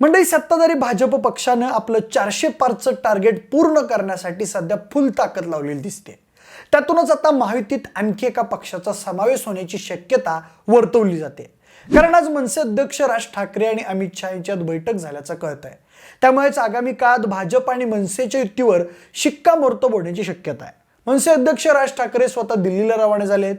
मंडळी सत्ताधारी भाजप पक्षानं आपलं चारशे पारचं टार्गेट पूर्ण करण्यासाठी सध्या फुल ताकद लावलेली दिसते. त्यातूनच आता महायुतीत आणखी एका पक्षाचा समावेश होण्याची शक्यता वर्तवली जाते. कारण आज मनसे अध्यक्ष राज ठाकरे आणि अमित शहा यांच्यात बैठक झाल्याचं कळत आहे त्यामुळेच आगामी काळात भाजप आणि मनसेच्या युतीवर शिक्कामोर्तब होण्याची शक्यता आहे. मनसे अध्यक्ष राज ठाकरे स्वतः दिल्लीला रवाना झाले आहेत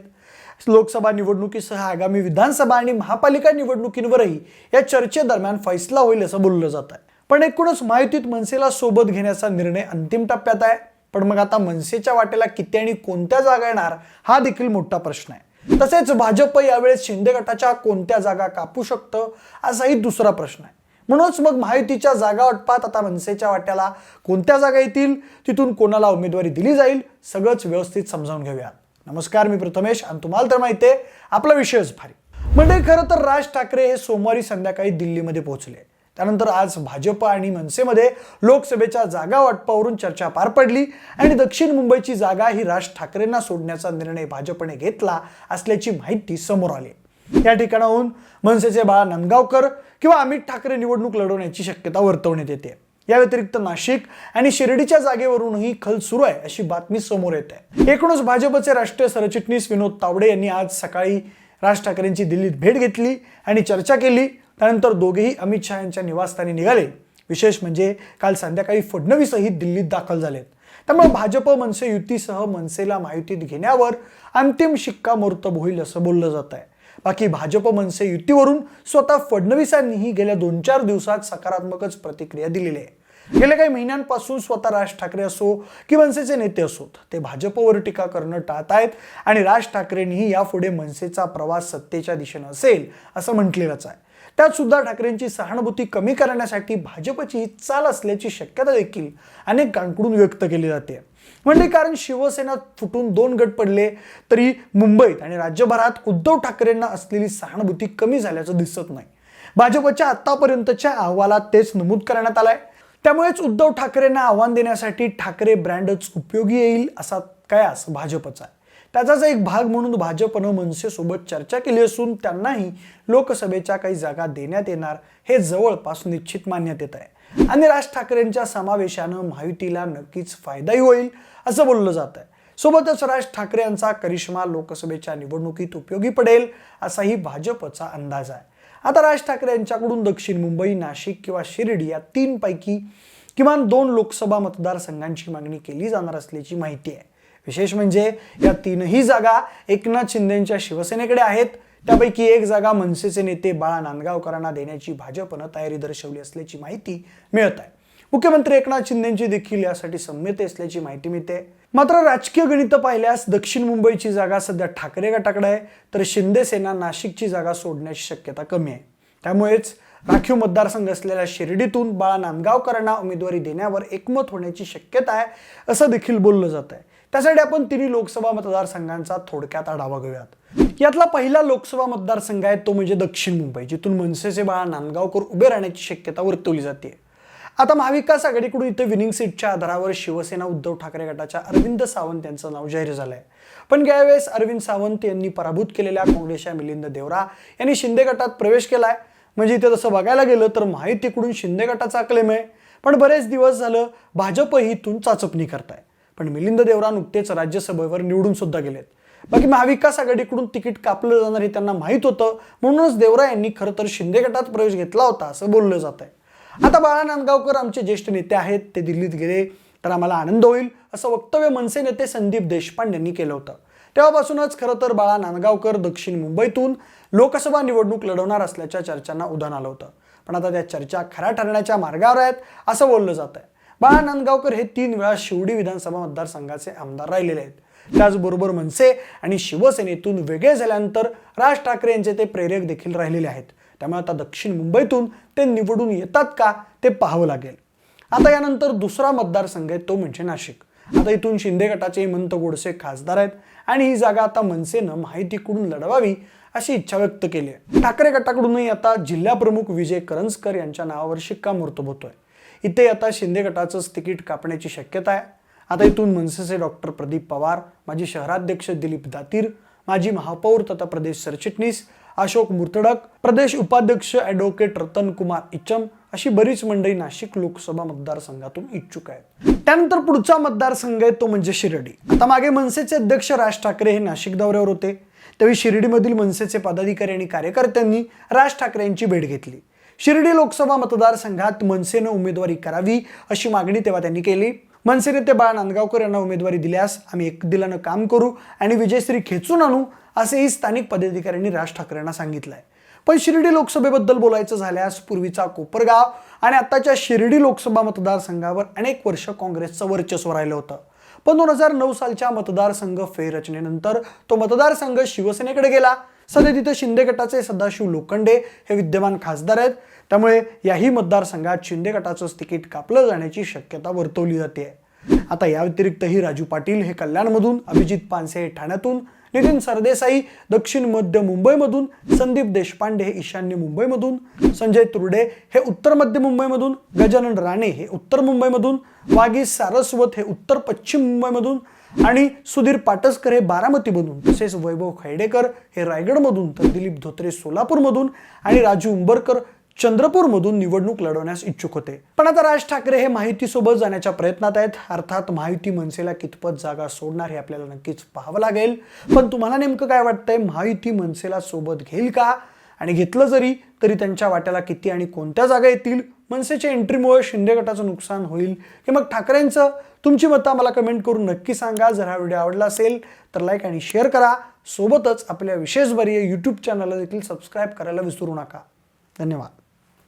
लोकसभा निवडणुकीसह आगामी विधानसभा आणि महापालिका निवडणुकींवरही या चर्चेदरम्यान फैसला होईल असं बोललं जात आहे. पण एकूणच महायुतीत मनसेला सोबत घेण्याचा निर्णय अंतिम टप्प्यात आहे. पण मग आता मनसेच्या वाटेला किती आणि कोणत्या जागा येणार हा देखील मोठा प्रश्न आहे. तसेच भाजप यावेळेस शिंदे गटाच्या कोणत्या जागा कापू शकतं असाही दुसरा प्रश्न आहे. म्हणूनच मग महायुतीच्या जागा वाटपात आता मनसेच्या वाट्याला कोणत्या जागा येतील तिथून कोणाला उमेदवारी दिली जाईल सगळंच व्यवस्थित समजावून घेऊयात. नमस्कार मी प्रथमेश आणि तुम्हाला तर माहिती आहे आपला विषयच भारी. म्हणजे खरं तर राज ठाकरे हे सोमवारी संध्याकाळी दिल्लीमध्ये पोहोचले. त्यानंतर आज भाजप आणि मनसेमध्ये लोकसभेच्या जागा वाटपावरून चर्चा पार पडली आणि दक्षिण मुंबईची जागा ही राज ठाकरेंना सोडण्याचा निर्णय भाजपने घेतला असल्याची माहिती समोर आली. या ठिकाणाहून मनसेचे बाळा नंदगावकर किंवा अमित ठाकरे निवडणूक लढवण्याची शक्यता वर्तवण्यात येते. या व्यतिरिक्त नाशिक आणि शिर्डीच्या जागेवरूनही खल सुरू आहे अशी बातमी समोर येत आहे. एकूणच भाजपचे राष्ट्रीय सरचिटणीस विनोद तावडे यांनी आज सकाळी राज ठाकरेंची दिल्लीत भेट घेतली आणि चर्चा केली. त्यानंतर दोघेही अमित शहा यांच्या निवासस्थानी निघाले. विशेष म्हणजे काल संध्याकाळी फडणवीसही दिल्लीत दाखल झालेत. त्यामुळे भाजप मनसे युतीसह मनसेला माहितीत घेण्यावर अंतिम शिक्कामोर्तब होईल असं बोललं जात आहे. बाकी भाजप मनसे युतीवरून स्वतः फडणवीसांनीही गेल्या दोन चार दिवसात सकारात्मकच प्रतिक्रिया दिलेली आहे. गेल्या काही महिन्यांपासून स्वतः राज ठाकरे असो की मनसेचे नेते असोत ते भाजपवर टीका करणं टाळत आहेत आणि राज ठाकरेंनीही यापुढे मनसेचा प्रवास सत्तेच्या दिशेनं असेल असं म्हटलेलंच आहे. त्यात सुद्धा ठाकरेंची सहानुभूती कमी करण्यासाठी भाजपची चाल असल्याची शक्यता देखील अनेकांकडून व्यक्त केली जाते. म्हणजे कारण शिवसेना फुटून दोन गट पडले तरी मुंबईत आणि राज्यभरात उद्धव ठाकरेंना असलेली सहानुभूती कमी झाल्याचं दिसत नाही. भाजपच्या आतापर्यंतच्या अहवालात तेच नमूद करण्यात आलंय. त्यामुळेच उद्धव ठाकरेंना आव्हान देण्यासाठी ठाकरे ब्रँडच उपयोगी येईल असा कयास भाजपचा आहे. त्याचाच एक भाग म्हणून भाजपनं मनसेसोबत चर्चा केली असून त्यांनाही लोकसभेच्या काही जागा देण्यात येणार हे जवळपास निश्चित मानण्यात येत आहे. आणि राज ठाकरेंच्या समावेशानं महायुतीला नक्कीच फायदाही होईल असं बोललं जात आहे. सोबतच राज ठाकरे यांचा करिश्मा लोकसभेच्या निवडणुकीत उपयोगी पडेल असाही भाजपचा अंदाज आहे. आता राज ठाकरे यांच्याकडून दक्षिण मुंबई नाशिक किंवा शिर्डी या तीनपैकी किमान दोन लोकसभा मतदारसंघांची मागणी केली जाणार असल्याची माहिती आहे. विशेष म्हणजे या तीनही जागा एकनाथ शिंदेच्या शिवसेनेकडे आहेत. त्यापैकी एक जागा मनसेचे नेते बाळा नांदगावकरांना देण्याची भाजपनं तयारी दर्शवली असल्याची माहिती मिळत आहे. मुख्यमंत्री एकनाथ शिंदेची देखील यासाठी संमती असल्याची माहिती मिळते. मात्र राजकीय गणितं पाहिल्यास दक्षिण मुंबईची जागा सध्या ठाकरे गटाकडे आहे तर शिंदे सेना नाशिकची जागा सोडण्याची शक्यता कमी आहे. त्यामुळेच राखीव मतदारसंघ असलेल्या शिर्डीतून बाळा नांदगावकरांना उमेदवारी देण्यावर एकमत होण्याची शक्यता आहे असं देखील बोललं जात आहे त्यासाठी आपण तिन्ही लोकसभा मतदारसंघांचा थोडक्यात आढावा घेऊयात. यातला पहिला लोकसभा मतदारसंघ आहे तो म्हणजे दक्षिण मुंबई जिथून मनसेचे बाळा नांदगावकर उभे राहण्याची शक्यता वर्तवली जाते आता महाविकास आघाडीकडून इथे विनिंग सीटच्या आधारावर शिवसेना उद्धव ठाकरे गटाच्या अरविंद सावंत यांचं नाव जाहीर झालंय. पण यावेळेस अरविंद सावंत यांनी पराभूत केलेल्या काँग्रेसच्या मिलिंद देवरा यांनी शिंदे गटात प्रवेश केलाय. म्हणजे इथे तसं बघायला गेलं तर माहितीकडून शिंदे गटाचा क्लेम आहे. पण बरेच दिवस झालं भाजपही इथून चाचपणी करताय. पण मिलिंद देवरा नुकतेच राज्यसभेवर निवडून सुद्धा गेलेत. बाकी महाविकास आघाडीकडून तिकीट कापलं जाणार हे त्यांना माहीत होतं. म्हणूनच देवरा यांनी खरं तर शिंदे गटात प्रवेश घेतला होता असं बोललं जात आहे आता बाळा नांदगावकर आमचे ज्येष्ठ नेते आहेत ते दिल्लीत गेले तर आम्हाला आनंद होईल असं वक्तव्य मनसे नेते संदीप देशपांडे यांनी केलं होतं. तेव्हापासूनच खरं तर बाळा नांदगावकर दक्षिण मुंबईतून लोकसभा निवडणूक लढवणार असल्याच्या चर्चांना उधाण आलं होतं. पण आता त्या चर्चा खऱ्या ठरण्याच्या मार्गावर आहेत असं बोललं जात आहे. बाळा नांदगावकर हे तीन वेळा शिवडी विधानसभा मतदारसंघाचे आमदार राहिलेले आहेत. त्याचबरोबर मनसे आणि शिवसेनेतून वेगळे झाल्यानंतर राज ठाकरे यांचे ते प्रेरक देखील राहिलेले आहेत. त्यामुळे आता दक्षिण मुंबईतून ते निवडून येतात का ते पाहावं लागेल. आता यानंतर दुसरा मतदारसंघ आहे तो म्हणजे नाशिक. आता इथून शिंदे गटाचे हेमंत गोडसे खासदार आहेत आणि ही जागा आता मनसेनं माहितीकडून लढवावी अशी इच्छा व्यक्त केली आहे. ठाकरे गटाकडूनही आता जिल्हा प्रमुख विजय करंजकर यांच्या नावावर शिक्कामोर्तब होतोय. इथे आता शिंदे गटाचंच तिकीट कापण्याची शक्यता आहे. आता इथून मनसेचे डॉक्टर प्रदीप पवार माजी शहराध्यक्ष दिलीप दातीर माजी महापौर तथा प्रदेश सरचिटणीस अशोक मुर्तडक प्रदेश उपाध्यक्ष ॲडव्होकेट रतन कुमार इचम अशी बरीच मंडळी नाशिक लोकसभा मतदारसंघातून इच्छुक आहेत. त्यानंतर पुढचा मतदारसंघ आहे तो म्हणजे शिर्डी. आता मागे मनसेचे अध्यक्ष राज ठाकरे हे नाशिक दौऱ्यावर होते. त्यावेळी शिर्डीमधील मनसेचे पदाधिकारी आणि कार्यकर्त्यांनी राज ठाकरे यांची भेट घेतली. शिर्डी लोकसभा मतदारसंघात मनसेनं उमेदवारी करावी अशी मागणी तेव्हा त्यांनी केली. मनसे नेते बाळा नांदगावकर यांना उमेदवारी दिल्यास आम्ही एक दिलानं काम करू आणि विजयश्री खेचून आणू असेही स्थानिक पदाधिकाऱ्यांनी राज ठाकरेंना सांगितलंय. पण शिर्डी लोकसभेबद्दल बोलायचं झाल्यास पूर्वीचा कोपरगाव आणि आताच्या शिर्डी लोकसभा मतदारसंघावर अनेक वर्ष काँग्रेसचं वर्चस्व राहिलं होतं. पण दोन हजार नऊ सालच्या मतदारसंघ फेररचनेनंतर तो मतदारसंघ शिवसेनेकडे गेला. सध्या तिथे शिंदे गटाचे सदाशिव लोखंडे हे विद्यमान खासदार आहेत. त्यामुळे याही मतदारसंघात शिंदे गटाचंच तिकीट कापलं जाण्याची शक्यता वर्तवली जाते आता या व्यतिरिक्तही राजू पाटील हे कल्याणमधून अभिजित पानसे हे ठाण्यातून नितीन सरदेसाई दक्षिण मध्य मुंबईमधून संदीप देशपांडे हे ईशान्य मुंबईमधून संजय तुर्डे हे उत्तर मध्य मुंबईमधून गजानन राणे हे उत्तर मुंबईमधून वागी सारस्वत हे उत्तर पश्चिम मुंबईमधून आणि सुधीर पाटसकर हे बारामतीमधून तसेच वैभव खैडेकर हे रायगडमधून तर दिलीप धोत्रे सोलापूरमधून आणि राजू उंबरकर चंद्रपूरमधून निवडणूक लढवण्यास इच्छुक होते. पण आता राज ठाकरे हे माहितीसोबत जाण्याच्या प्रयत्नात आहेत. अर्थात माहिती मनसेला कितपत जागा सोडणार हे आपल्याला नक्कीच पाहावं लागेल. पण तुम्हाला नेमकं काय वाटतंय? माहिती मनसेला सोबत घेईल का? आणि घेतलं जरी तरी त्यांच्या वाट्याला किती आणि कोणत्या जागा येतील? मनसेच्या एंट्रीमुळे शिंदे गटाचं नुकसान होईल की मग ठाकरेंचं? तुमची मतं आम्हाला कमेंट करून नक्की सांगा. जर हा व्हिडिओ आवडला असेल तर लाईक आणि शेअर करा. सोबतच आपल्या विशेष बरी यूट्यूब चॅनलला देखील सबस्क्राईब करायला विसरू नका. धन्यवाद.